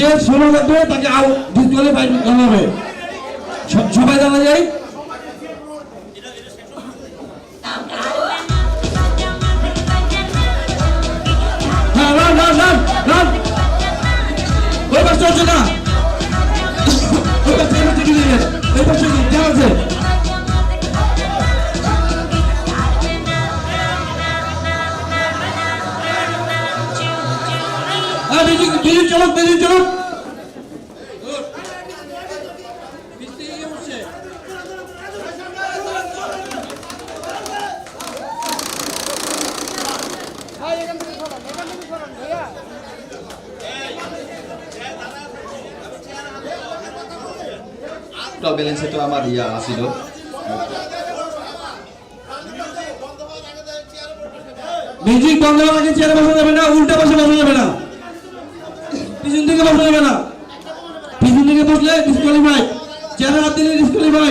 যে ষোলো দেবে তাকে আউট দুজনে বাইরে স- সবাই জানা যায়? হ্যাঁ রান রান রান ওই পাশটা হচ্ছে না। মিউজিক চলুক মিউজিক চলুক টপ ব্যালেন্সে তো আমার ইয়া আসিল মিউজিক বন্ধ হওয়ার আগে চেয়ারে বসা যাবে না উল্টা বসে বসা যাবে না। থেকে বসা না। পিছন থেকে বসলে ডিসকোয়ালিফাই চেহারা হাত দিলে ডিসকোয়ালিফাই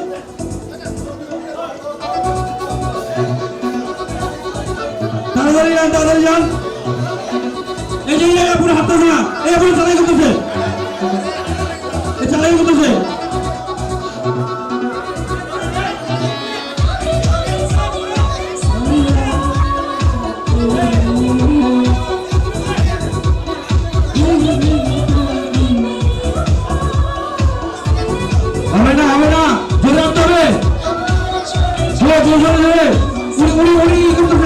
তাড়াতাড়ি যান তাড়াতাড়ি যান। এই যে জায়গায় পুরো হাততেছে না। এই পুরো চালাই করতেছে। চালাই করতেছে। 우리 우리 우리